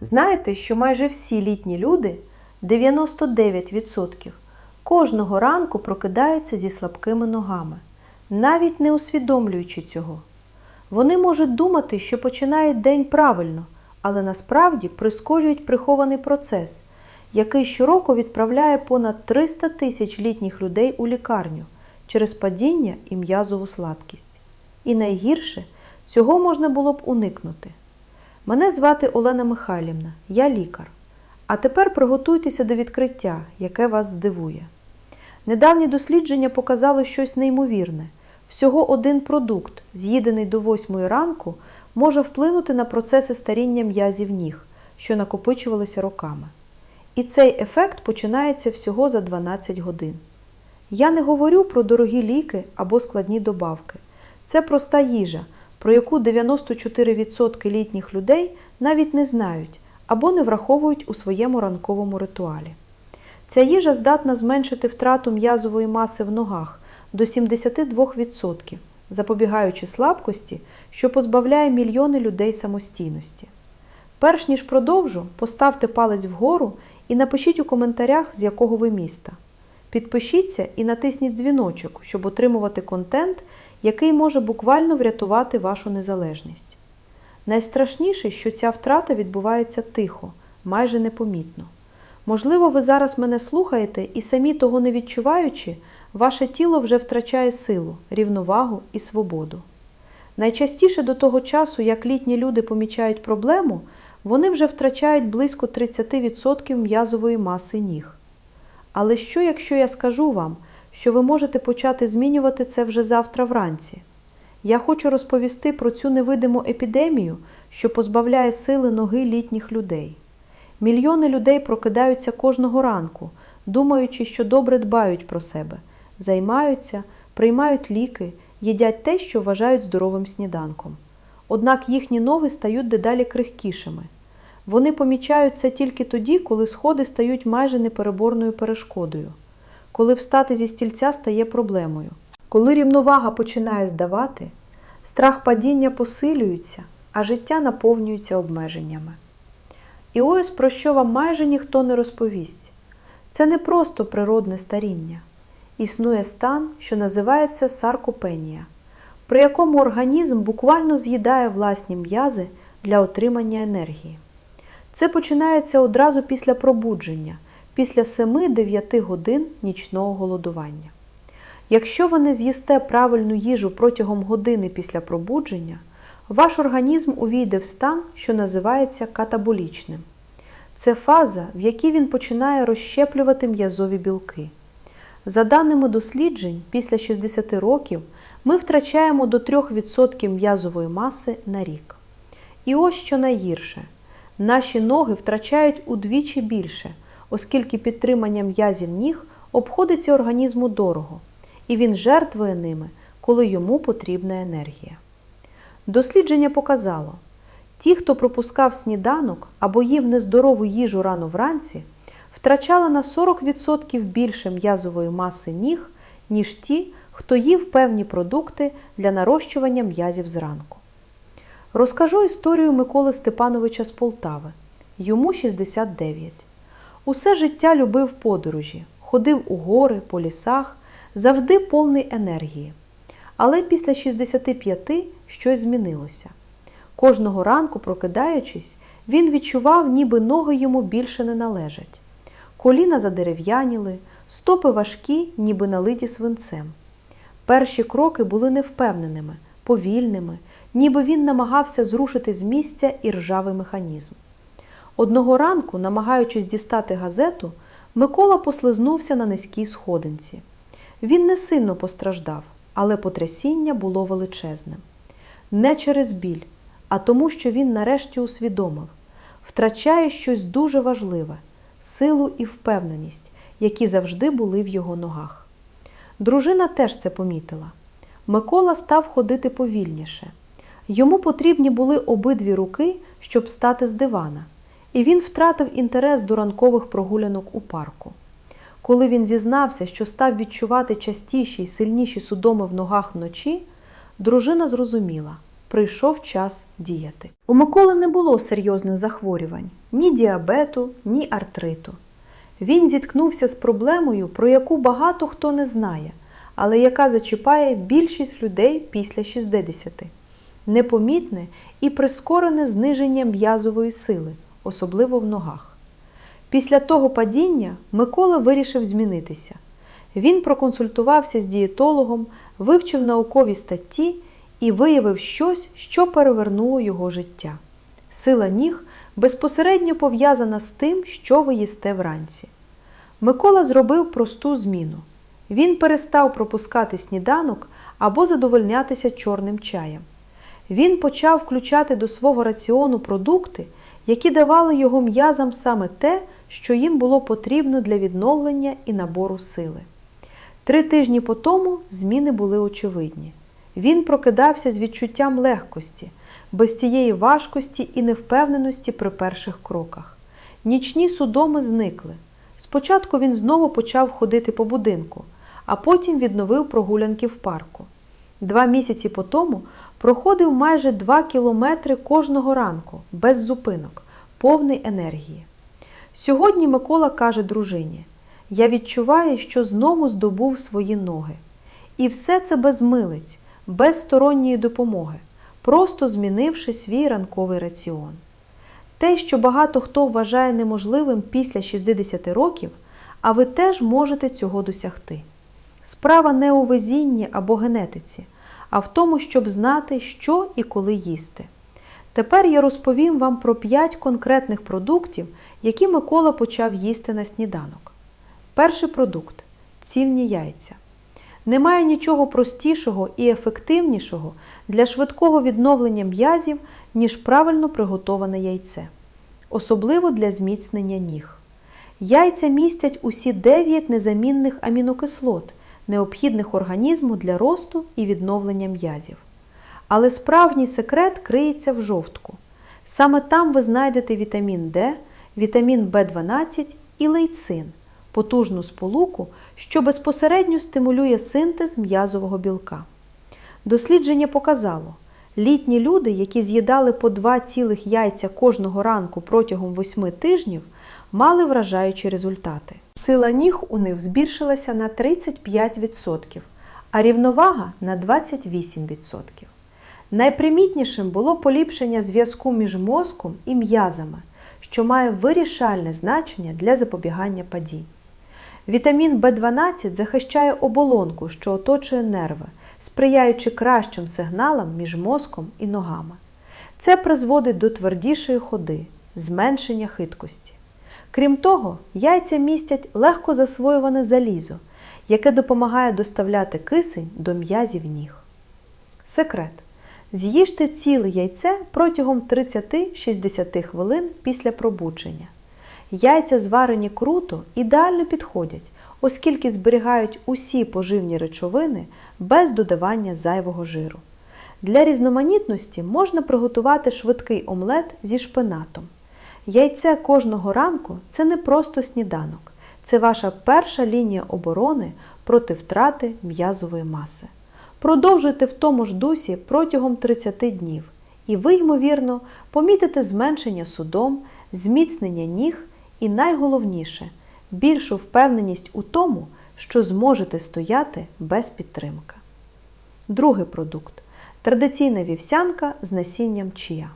Знаєте, що майже всі літні люди, 99%, кожного ранку прокидаються зі слабкими ногами, навіть не усвідомлюючи цього. Вони можуть думати, що починають день правильно, але насправді прискорюють прихований процес, який щороку відправляє понад 300 тисяч літніх людей у лікарню через падіння і м'язову слабкість. І найгірше, цього можна було б уникнути. Мене звати Олена Михайлівна, я лікар. А тепер приготуйтеся до відкриття, яке вас здивує. Недавнє дослідження показало щось неймовірне. Всього один продукт, з'їдений до 8 ранку, може вплинути на процеси старіння м'язів ніг, що накопичувалися роками. І цей ефект починається всього за 12 годин. Я не говорю про дорогі ліки або складні добавки. Це проста їжа, про яку 94% літніх людей навіть не знають або не враховують у своєму ранковому ритуалі. Ця їжа здатна зменшити втрату м'язової маси в ногах до 72%, запобігаючи слабкості, що позбавляє мільйони людей самостійності. Перш ніж продовжу, поставте палець вгору і напишіть у коментарях, з якого ви міста. Підпишіться і натисніть дзвіночок, щоб отримувати контент, який може буквально врятувати вашу незалежність. Найстрашніше, що ця втрата відбувається тихо, майже непомітно. Можливо, ви зараз мене слухаєте і самі того не відчуваючи, ваше тіло вже втрачає силу, рівновагу і свободу. Найчастіше до того часу, як літні люди помічають проблему, вони вже втрачають близько 30% м'язової маси ніг. Але що, якщо я скажу вам, що ви можете почати змінювати це вже завтра вранці? Я хочу розповісти про цю невидиму епідемію, що позбавляє сили ноги літніх людей. Мільйони людей прокидаються кожного ранку, думаючи, що добре дбають про себе, займаються, приймають ліки, їдять те, що вважають здоровим сніданком. Однак їхні ноги стають дедалі крихкішими. Вони помічають це тільки тоді, коли сходи стають майже непереборною перешкодою, коли встати зі стільця стає проблемою. Коли рівновага починає здавати, страх падіння посилюється, а життя наповнюється обмеженнями. І ось про що вам майже ніхто не розповість. Це не просто природне старіння. Існує стан, що називається саркопенія, при якому організм буквально з'їдає власні м'язи для отримання енергії. Це починається одразу після пробудження, після 7-9 годин нічного голодування. Якщо ви не з'їсте правильну їжу протягом години після пробудження, ваш організм увійде в стан, що називається катаболічним. Це фаза, в якій він починає розщеплювати м'язові білки. За даними досліджень, після 60 років ми втрачаємо до 3% м'язової маси на рік. І ось що найгірше. Наші ноги втрачають удвічі більше, оскільки підтримання м'язів ніг обходиться організму дорого, і він жертвує ними, коли йому потрібна енергія. Дослідження показало, ті, хто пропускав сніданок або їв нездорову їжу рано вранці, втрачали на 40% більше м'язової маси ніг, ніж ті, хто їв певні продукти для нарощування м'язів зранку. Розкажу історію Миколи Степановича з Полтави. Йому 69. Усе життя любив подорожі, ходив у гори, по лісах, завжди повний енергії. Але після 65 щось змінилося. Кожного ранку, прокидаючись, він відчував, ніби ноги йому більше не належать. Коліна задерев'яніли, стопи важкі, ніби налиті свинцем. Перші кроки були невпевненими, повільними, ніби він намагався зрушити з місця і ржавий механізм. Одного ранку, намагаючись дістати газету, Микола послизнувся на низькій сходинці. Він не сильно постраждав, але потрясіння було величезним. Не через біль, а тому, що він нарешті усвідомив, втрачає щось дуже важливе силу і впевненість, які завжди були в його ногах. Дружина теж це помітила. Микола став ходити повільніше. Йому потрібні були обидві руки, щоб встати з дивана, і він втратив інтерес до ранкових прогулянок у парку. Коли він зізнався, що став відчувати частіші й сильніші судоми в ногах вночі, дружина зрозуміла прийшов час діяти. У Миколи не було серйозних захворювань ні діабету, ні артриту. Він зіткнувся з проблемою, про яку багато хто не знає, але яка зачіпає більшість людей після 60 непомітне і прискорене зниження м'язової сили, особливо в ногах. Після того падіння Микола вирішив змінитися. Він проконсультувався з дієтологом, вивчив наукові статті і виявив щось, що перевернуло його життя. Сила ніг безпосередньо пов'язана з тим, що ви їсте вранці. Микола зробив просту зміну. Він перестав пропускати сніданок або задовольнятися чорним чаєм. Він почав включати до свого раціону продукти, які давали його м'язам саме те, що їм було потрібно для відновлення і набору сили. Три тижні по тому зміни були очевидні. Він прокидався з відчуттям легкості, без тієї важкості і невпевненості при перших кроках. Нічні судоми зникли. Спочатку він знову почав ходити по будинку, а потім відновив прогулянки в парку. Два місяці по тому проходив майже 2 кілометри кожного ранку, без зупинок, повний енергії. Сьогодні Микола каже дружині: Я відчуваю, що знову здобув свої ноги. І все це без милиць, без сторонньої допомоги, просто змінивши свій ранковий раціон. Те, що багато хто вважає неможливим після 60 років, а ви теж можете цього досягти. Справа не у везінні або генетиці, а в тому, щоб знати, що і коли їсти. Тепер я розповім вам про 5 конкретних продуктів, які Микола почав їсти на сніданок. Перший продукт цільні яйця. Немає нічого простішого і ефективнішого для швидкого відновлення м'язів, ніж правильно приготоване яйце, особливо для зміцнення ніг. Яйця містять усі 9 незамінних амінокислот, необхідних організму для росту і відновлення м'язів. Але справжній секрет криється в жовтку. Саме там ви знайдете вітамін Д, вітамін В12 і лейцин, потужну сполуку, що безпосередньо стимулює синтез м'язового білка. Дослідження показало, літні люди, які з'їдали по 2 цілих яйця кожного ранку протягом 8 тижнів, мали вражаючі результати. Сила ніг у них збільшилася на 35%, а рівновага на 28%. Найпримітнішим було поліпшення зв'язку між мозком і м'язами, що має вирішальне значення для запобігання падінь. Вітамін В12 захищає оболонку, що оточує нерви, сприяючи кращим сигналам між мозком і ногами. Це призводить до твердішої ходи, зменшення хиткості. Крім того, яйця містять легко засвоюване залізо, яке допомагає доставляти кисень до м'язів ніг. Секрет. З'їжте ціле яйце протягом 30-60 хвилин після пробудження. Яйця, зварені круто, ідеально підходять, оскільки зберігають усі поживні речовини без додавання зайвого жиру. Для різноманітності можна приготувати швидкий омлет зі шпинатом. Яйце кожного ранку це не просто сніданок, це ваша перша лінія оборони проти втрати м'язової маси. Продовжуйте в тому ж дусі протягом 30 днів, і ви, ймовірно, помітите зменшення судом, зміцнення ніг і найголовніше більшу впевненість у тому, що зможете стояти без підтримки. Другий продукт традиційна вівсянка з насінням чия.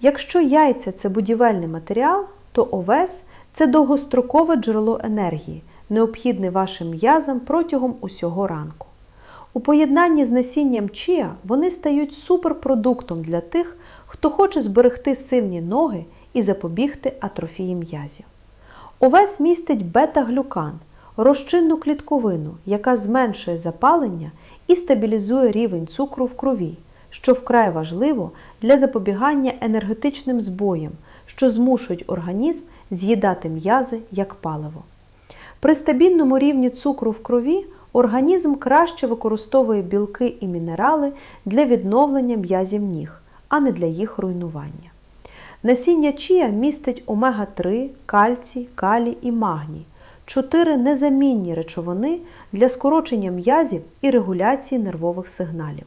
Якщо яйця це будівельний матеріал, то овес це довгострокове джерело енергії, необхідне вашим м'язам протягом усього ранку. У поєднанні з насінням чія вони стають суперпродуктом для тих, хто хоче зберегти сильні ноги і запобігти атрофії м'язів. Овес містить бета-глюкан, розчинну клітковину, яка зменшує запалення і стабілізує рівень цукру в крові, що вкрай важливо для запобігання енергетичним збоям, що змушують організм з'їдати м'язи як паливо. При стабільному рівні цукру в крові організм краще використовує білки і мінерали для відновлення м'язів ніг, а не для їх руйнування. Насіння чія містить омега-3, кальцій, калій і магній чотири незамінні речовини для скорочення м'язів і регуляції нервових сигналів.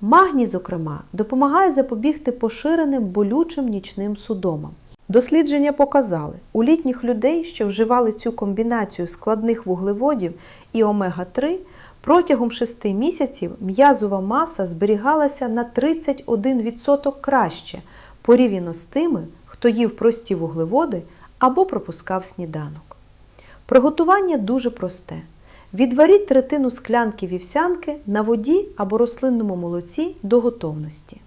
Магній, зокрема, допомагає запобігти поширеним болючим нічним судомам. Дослідження показали, у літніх людей, що вживали цю комбінацію складних вуглеводів і омега-3, протягом 6 місяців м'язова маса зберігалася на 31% краще порівняно з тими, хто їв прості вуглеводи або пропускав сніданок. Приготування дуже просте. Відваріть третину склянки вівсянки на воді або рослинному молоці до готовності.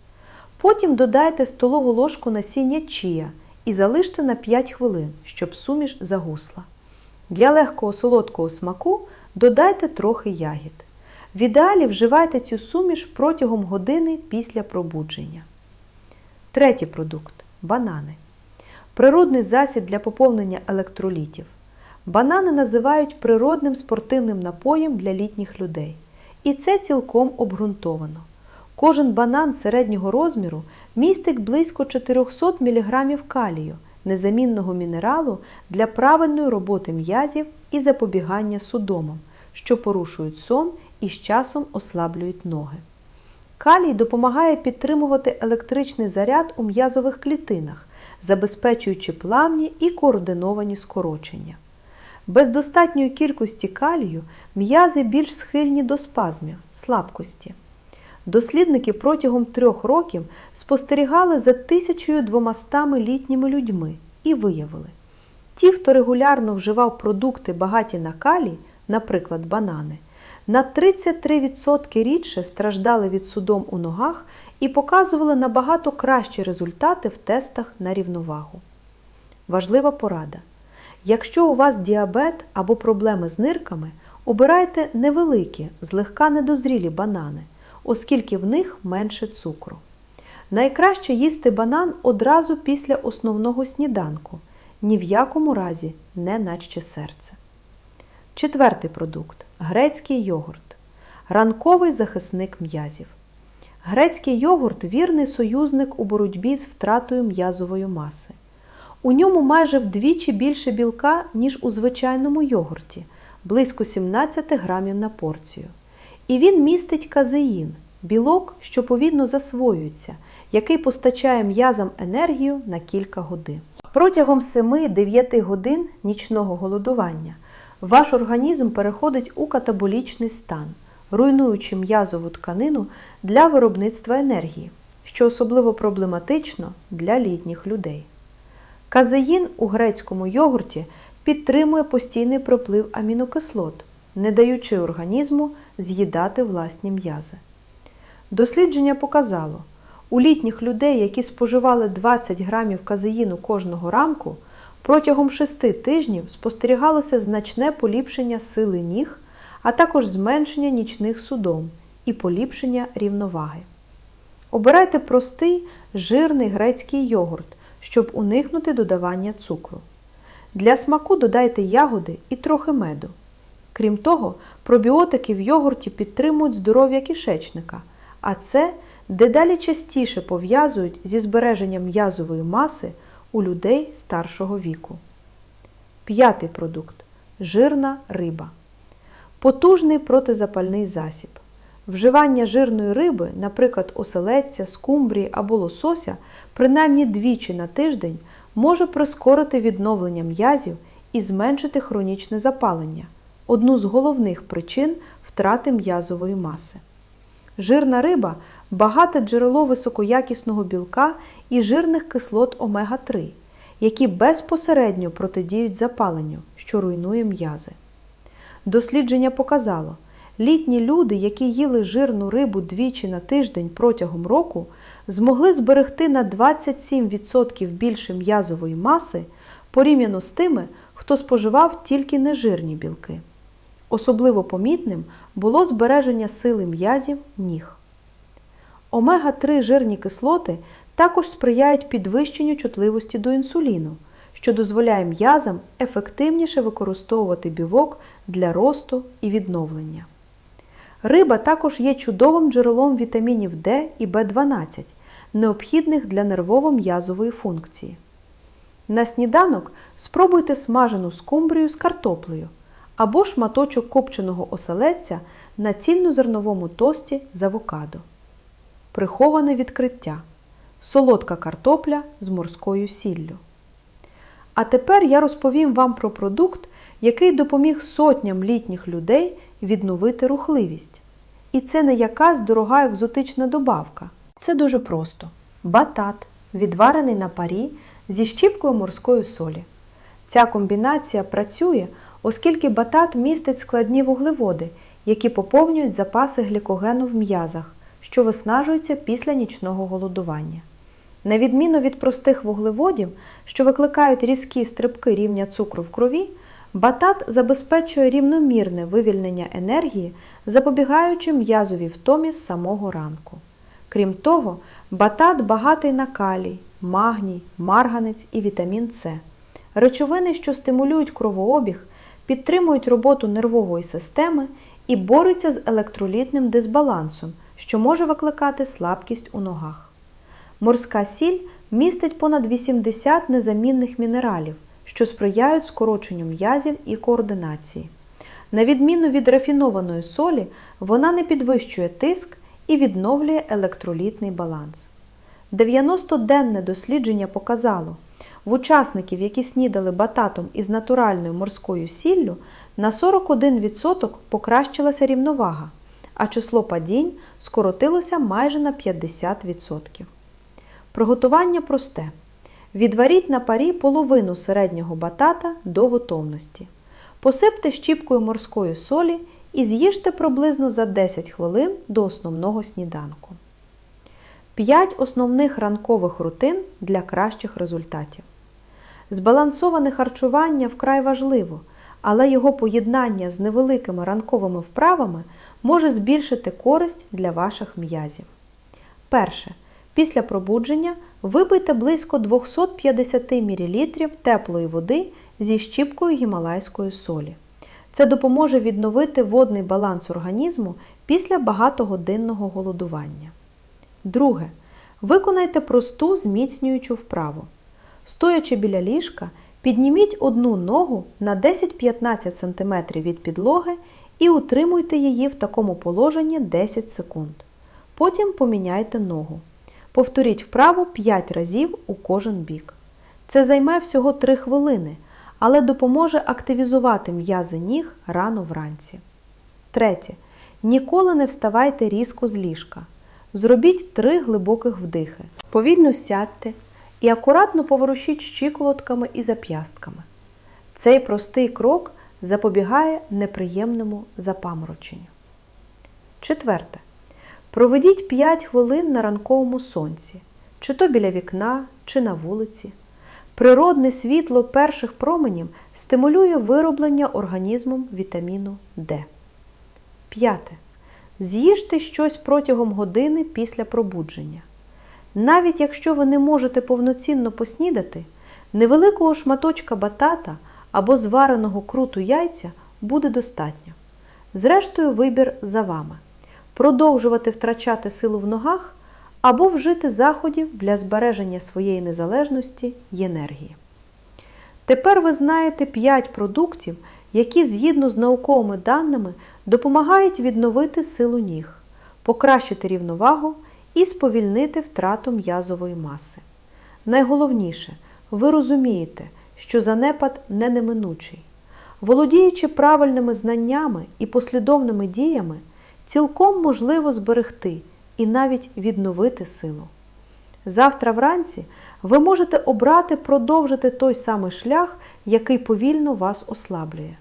Потім додайте столову ложку насіння чія і залиште на 5 хвилин, щоб суміш загусла. Для легкого солодкого смаку додайте трохи ягід. В ідеалі вживайте цю суміш протягом години після пробудження. Третій продукт банани. Природний засіб для поповнення електролітів. Банани називають природним спортивним напоєм для літніх людей. І це цілком обґрунтовано. Кожен банан середнього розміру містить близько 400 мг калію, незамінного мінералу для правильної роботи м'язів і запобігання судомам, що порушують сон і з часом ослаблюють ноги. Калій допомагає підтримувати електричний заряд у м'язових клітинах, забезпечуючи плавні і координовані скорочення. Без достатньої кількості калію м'язи більш схильні до спазмів, слабкості. Дослідники протягом трьох років спостерігали за 1200 літніми людьми і виявили, ті, хто регулярно вживав продукти багаті на калій, наприклад, банани, на 33% рідше страждали від судом у ногах і показували набагато кращі результати в тестах на рівновагу. Важлива порада. Якщо у вас діабет або проблеми з нирками, обирайте невеликі, злегка недозрілі банани, оскільки в них менше цукру. Найкраще їсти банан одразу після основного сніданку, ні в якому разі не наче серце. Четвертий продукт грецький йогурт. Ранковий захисник м'язів. Грецький йогурт вірний союзник у боротьбі з втратою м'язової маси. У ньому майже вдвічі більше білка, ніж у звичайному йогурті, близько 17 грамів на порцію. І він містить казеїн, білок, що повільно засвоюється, який постачає м'язам енергію на кілька годин. Протягом 7-9 годин нічного голодування ваш організм переходить у катаболічний стан, руйнуючи м'язову тканину для виробництва енергії, що особливо проблематично для літніх людей. Казеїн у грецькому йогурті підтримує постійний проплив амінокислот, не даючи організму з'їдати власні м'язи. Дослідження показало, у літніх людей, які споживали 20 грамів казеїну кожного ранку, протягом 6 тижнів спостерігалося значне поліпшення сили ніг, а також зменшення нічних судом і поліпшення рівноваги. Обирайте простий жирний грецький йогурт щоб уникнути додавання цукру. Для смаку додайте ягоди і трохи меду. Крім того, пробіотики в йогурті підтримують здоров'я кишечника, а це дедалі частіше пов'язують зі збереженням м'язової маси у людей старшого віку. П'ятий продукт жирна риба. Потужний протизапальний засіб. Вживання жирної риби, наприклад, оселедця, скумбрії або лосося, принаймні двічі на тиждень може прискорити відновлення м'язів і зменшити хронічне запалення одну з головних причин втрати м'язової маси. Жирна риба багате джерело високоякісного білка і жирних кислот омега-3, які безпосередньо протидіють запаленню, що руйнує м'язи. Дослідження показало, літні люди, які їли жирну рибу двічі на тиждень протягом року, змогли зберегти на 27% більше м'язової маси порівняно з тими, хто споживав тільки нежирні білки. Особливо помітним було збереження сили м'язів ніг. Омега-3 жирні кислоти також сприяють підвищенню чутливості до інсуліну, що дозволяє м'язам ефективніше використовувати білок для росту і відновлення. Риба також є чудовим джерелом вітамінів D і В12, необхідних для нервово-м'язової функції. На сніданок спробуйте смажену скумбрію з картоплею або шматочок копченого оселедця на цільнозерновому тості з авокадо. приховане відкриття, солодка картопля з морською сіллю. А тепер я розповім вам про продукт, який допоміг сотням літніх людей відновити рухливість. І це не якась дорога екзотична добавка. Це дуже просто: батат, відварений на парі зі щіпкою морської солі. Ця комбінація працює, оскільки батат містить складні вуглеводи, які поповнюють запаси глікогену в м'язах, що виснажуються після нічного голодування. На відміну від простих вуглеводів, що викликають різкі стрибки рівня цукру в крові, батат забезпечує рівномірне вивільнення енергії, запобігаючи м'язовій втомі з самого ранку. Крім того, батат багатий на калій, магній, марганець і вітамін С. Речовини, що стимулюють кровообіг, підтримують роботу нервової системи і борються з електролітним дисбалансом, що може викликати слабкість у ногах. Морська сіль містить понад 80 незамінних мінералів, що сприяють скороченню м'язів і координації. На відміну від рафінованої солі, вона не підвищує тиск і відновлює електролітний баланс. 90-денне дослідження показало, в учасників, які снідали бататом із натуральною морською сіллю, на 41% покращилася рівновага, а число падінь скоротилося майже на 50%. Приготування просте. Відваріть на парі половину середнього батата до готовності. Посипте щіпкою морської солі і з'їжте приблизно за 10 хвилин до основного сніданку. 5 основних ранкових рутин для кращих результатів. Збалансоване харчування вкрай важливо, але його поєднання з невеликими ранковими вправами може збільшити користь для ваших м'язів. Перше. Після пробудження випийте близько 250 мл теплої води зі щіпкою гімалайської солі. Це допоможе відновити водний баланс організму після багатогодинного голодування. Друге. Виконайте просту зміцнюючу вправу. Стоячи біля ліжка, підніміть одну ногу на 10-15 см від підлоги і утримуйте її в такому положенні 10 секунд. Потім поміняйте ногу. Повторіть вправу 5 разів у кожен бік. Це займе всього 3 хвилини, але допоможе активізувати м'язи ніг рано вранці. Третє. Ніколи не вставайте різко з ліжка. Зробіть 3 глибоких вдихи. Повільно сядьте і акуратно поворушіть щиколотками і зап'ястками. Цей простий крок запобігає неприємному запамороченню. Четверте. Проведіть 5 хвилин на ранковому сонці, чи то біля вікна, чи на вулиці. Природне світло перших променів стимулює вироблення організмом вітаміну Д. П'яте. З'їжте щось протягом години після пробудження. Навіть якщо ви не можете повноцінно поснідати, невеликого шматочка батата або звареного круту яйця буде достатньо. Зрештою, вибір за вами продовжувати втрачати силу в ногах або вжити заходів для збереження своєї незалежності й енергії. Тепер ви знаєте 5 продуктів, які згідно з науковими даними допомагають відновити силу ніг, покращити рівновагу і сповільнити втрату м'язової маси. Найголовніше, ви розумієте, що занепад не неминучий. Володіючи правильними знаннями і послідовними діями, цілком можливо зберегти і навіть відновити силу. Завтра вранці ви можете обрати продовжити той самий шлях, який повільно вас ослаблює.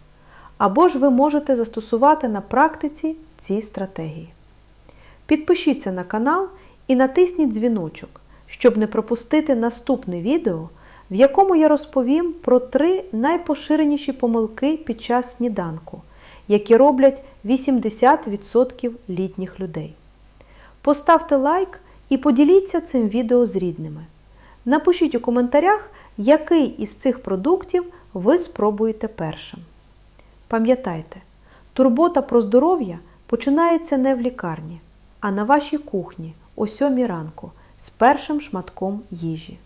Або ж ви можете застосувати на практиці ці стратегії. Підпишіться на канал і натисніть дзвіночок, щоб не пропустити наступне відео, в якому я розповім про три найпоширеніші помилки під час сніданку, які роблять 80% літніх людей. Поставте лайк і поділіться цим відео з рідними. Напишіть у коментарях, який із цих продуктів ви спробуєте першим. Пам'ятайте, турбота про здоров'я починається не в лікарні, а на вашій кухні о 7 ранку з першим шматком їжі.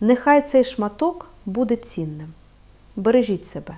Нехай цей шматок буде цінним. Бережіть себе!